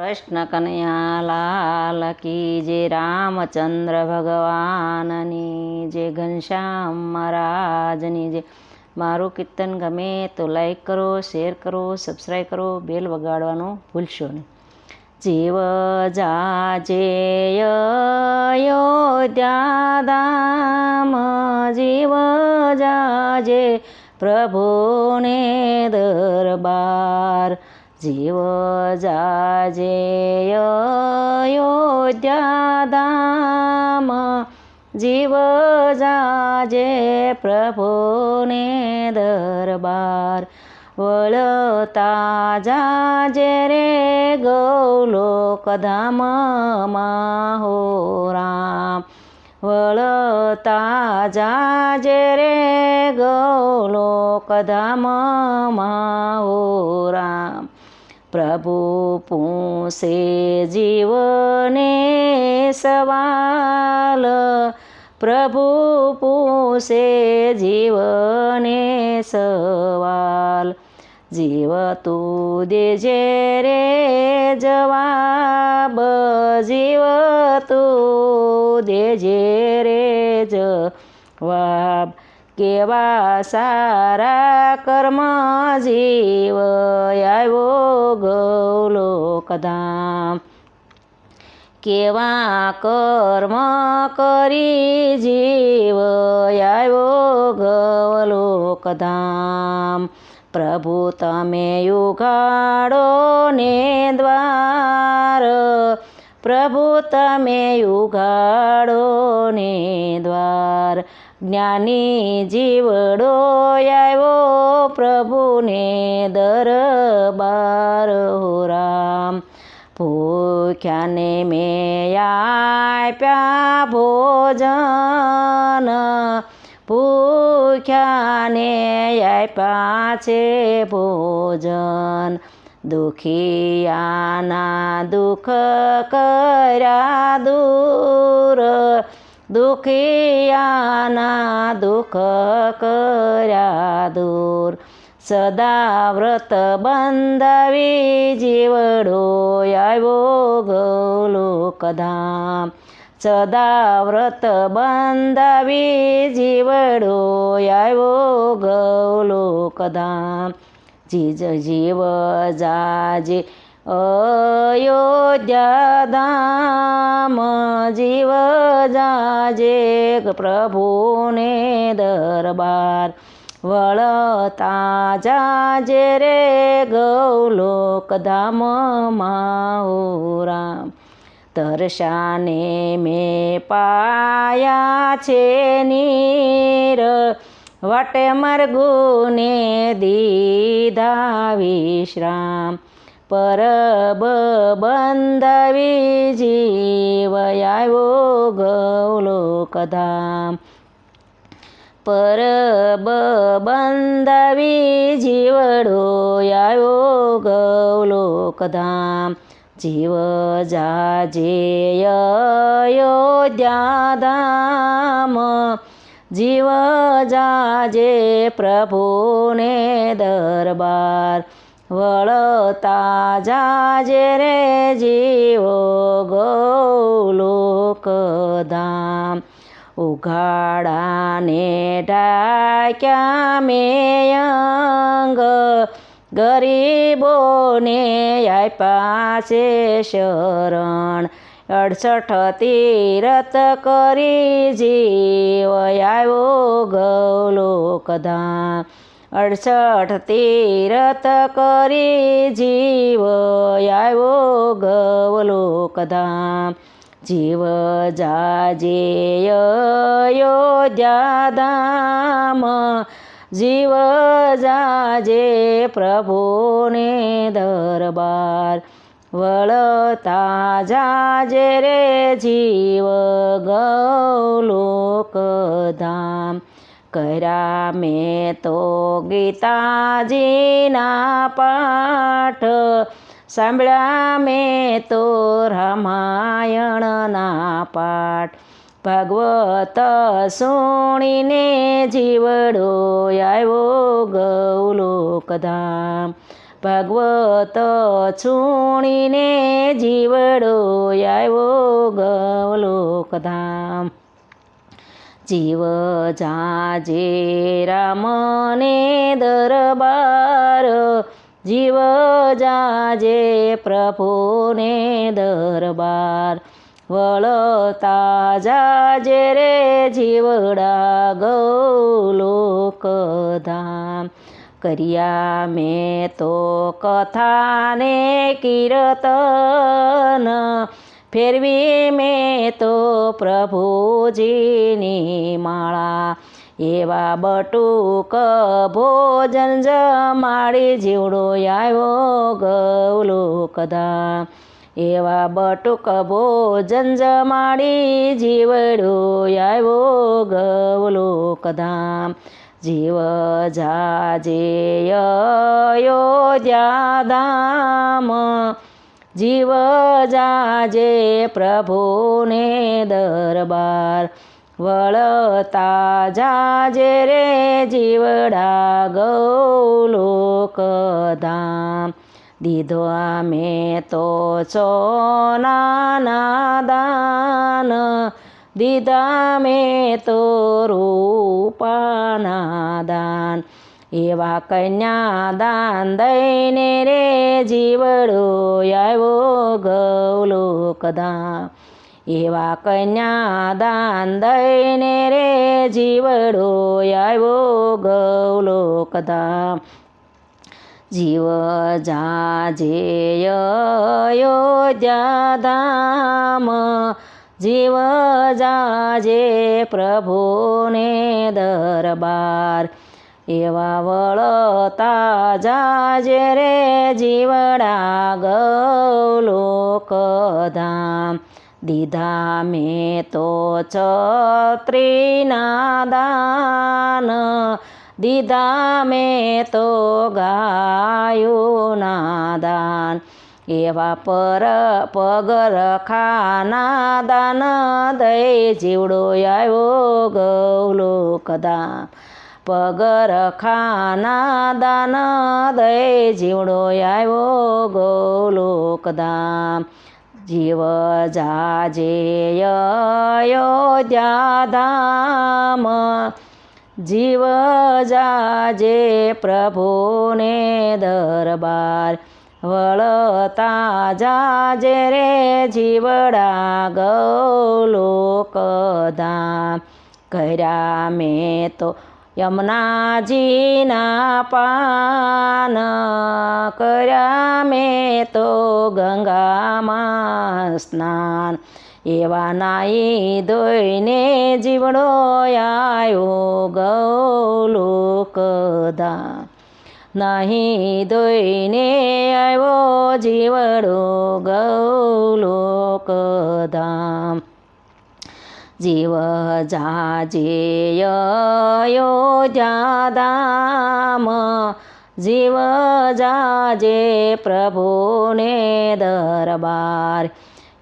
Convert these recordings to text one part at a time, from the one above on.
કૃષ્ણ કનૈયા લાલ કી જે રામચંદ્ર ભગવાનની જે ઘનશ્યામ મહારાજની જે મારું કીર્તન ગમે તો લાઈક કરો શેર કરો સબસ્ક્રાઈબ કરો બેલ વગાડવાનું ભૂલશો નહીં. જીવ જાજે યોધ્યાદામ જીવ જાજે પ્રભુને દરબાર. જીવ જાજે અયોધ્યાધામ જીવ જાજે પ્રભુને દરબાર. વળતા જાજે રે ગૌલોકધામમાં હો રામ. વળતા જાજે રે ગૌલોકધામમાં હો રામ. પ્રભુ પૂસે જીવને સવાલ પ્રભુ પૂસે જીવને સવાલ જીવ તું દેજે રે જવાબ જીવ તું દેજે રે જવાબ કેવા સારા કર્મ જીવ આવ્યો ગૌલોકધામ. કેવા કર્મ કરી જીવ આવ્યો ગૌલોકધામ. પ્રભુ તમે યુગાડો ને દ્વાર પ્રભુ તમે યુગાડો ને દ્વાર જ્ઞાની જીવડો આવ્યો પ્રભુને દરબાર. હો રામ, ભૂખ્યાને મેં આપ્યા ભોજન. ભૂખ્યાને આપ્યા છે ભોજન. દુખિયાના દુઃખ કર્યા દૂર. દુખિયાના દુઃખ કર્યા દૂર સદા વ્રત બંધાવી જીવડો આવ્યો ગૌલોકધામ સદા વ્રત બંધાવી જીવડો આવ્યો ગૌલોકધામ જીજ જીવ જાજે અયોધ્યાધામ જીવ જાજે પ્રભુને દરબાર વળતા જાજે રે ગૌલોકધામમાં હો રામ. તરસાને મેં પાયા છે નીર, વટે મરગુને દીધા વિશ્રામ. પરબ બંધાવી જીવ આવ્યો ગૌલોકધામ પરબ બંધાવી જીવડો આવ્યો ગૌલોકધામ જીવ જાજે અયોધ્યાધામ જીવ જાજે પ્રભુને દરબાર વળતા જાજે રે જીવો ગૌલોકધામ. ઉઘાડાને ઢાક્યા મેયંગ ગરીબોને આપ્યા શરણ. અડસઠ તીરથ કરી જીવ આવ્યો ગૌલોકધામ. અડસઠ તીરથ કરી જીવ આવ્યો ગૌલોકધામ જીવ જાજે અયોધ્યાધામ જીવ જાજે પ્રભુને દરબાર. વળતા જાજે રે જીવ ગૌલોકધામ કર્યા મેં તો ગીતાજીના પાઠ સાંભળ્યા મેં તો રામાયણના પાઠ. ભાગવત સુણીને જીવડો આવ્યો ગૌલોકધામ. ભાગવત છૂણીને જીવડો આવ્યો ગવલોકધામ જીવ જાજે રામને દરબાર. જીવ જાજે પ્રભુને દરબાર. વળતા જાજે રે જીવડા ગૌલોકધામ કર્યા મેં તો કથાને કીર્તન. ફેરવી મેં તો પ્રભુજીની માળા. એવા બટુક ભોજન જમાડી જીવડો આવ્યો ગૌલોકધામ એવા બટુક ભોજન જમાડી જીવડો આવ્યો ગૌલોકધામ જીવ જાજે અયોધ્યાધામ જીવ જાજે પ્રભુને દરબાર. વળતા જાજે રે જીવડા ગૌલોકધામ દીધો અમે તો સોનાના દાન. દીધા મેં તો રૂપાના દાન. એવા કન્યા દાન દઈને રે જીવડો આવ્યો ગૌલોકદા. એવા કન્યા દાન દઈને રે જીવડો આવ્યો ગૌલોકદા. જીવ જાજે અયોધ્યાધામ, જીવ જાજે પ્રભુને દરબાર. એવા વળતા જાજે રે જીવડા ગૌલોકધામ દીધા મેં તો છત્રીના દાન. દીધા મેં તો ગાયોના દાન. એવા પર પગર ખાના દાન દઈ જીવડો આવ્યો ગૌલોકધામ. પગર ખાના દાન દય જીવડો આવ્યો ગૌલોકધામ. જીવ જાજે અયોધ્યાધામ જીવ જાજે પ્રભુને દરબાર. વળતા જાજે રે જીવડા ગૌલોકધામ. કર્યા મેં તો યમુનાજીના પાન કર્યા મેં તો ગંગામાં સ્નાન. એવા નાઈ ધોઈને જીવડો આવ્યો ગૌલોકદા નહીં ધોઈને આવ્યો જીવડો ગૌલોકધામ જીવ જાજે અયોધ્યાધામ જીવ જાજે પ્રભુને દરબાર.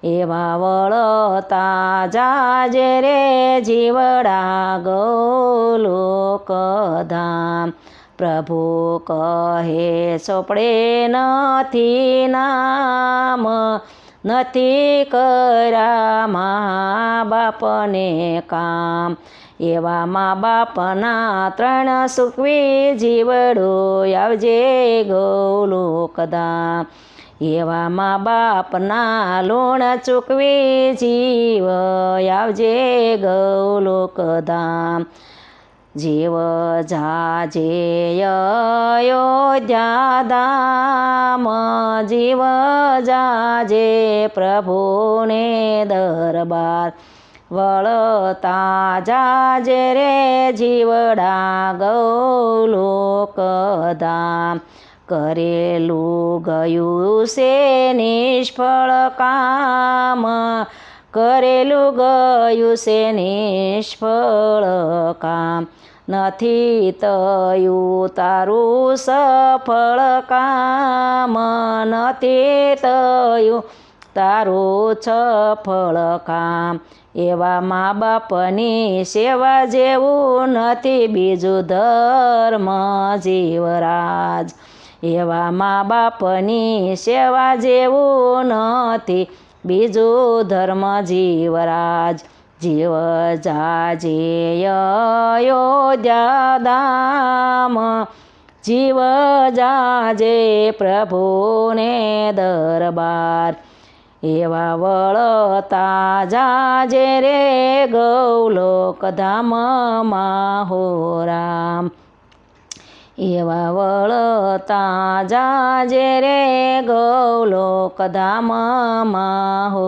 એવા વળતા જાજે રે જીવડા ગૌલોકધામ પ્રભુ કહે સોપડે નથી નામ. નથી કર્યા મા બાપને કામ. એવા મા બાપના ત્રણ સુખવી જીવડો આવજે ગૌલોકદા એવા મા બાપના લોણ ચૂકવી જીવ આવજે ગૌલોકધામ. જીવ જાજે અયોધ્યાધામ જીવ જાજે પ્રભુને દરબાર. વળતા જાજે રે જીવડા ગૌલોકધામ કરેલું ગયું છે નિષ્ફળ કામ. કરેલું ગયું છે નિષ્ફળ કામ. નથી તયું તારું સફળ કામ નથી તયું તારું સફળ કામ. એવા મા બાપની સેવા જેવું નથી બીજું ધર્મ જીવરાજ. એવા મા બાપની સેવા જેવું નથી બીજું ધર્મ જીવરાજ. જીવ જાજે અયોધ્યા ધામ જીવ જાજે પ્રભુને દરબાર. એવા વળતા જાજે રે ગૌલોક ધામમાં હો રામ. એવા વળતા જાજે રે ગૌલોક ધામમાં. હો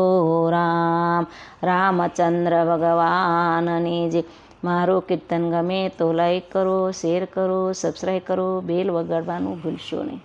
રામ, રામચંદ્ર ભગવાનની જે મારું કીર્તન ગમે તો લાઈક કરો શેર કરો સબસ્ક્રાઈબ કરો બેલ વગાડવાનું ભૂલશો નહીં.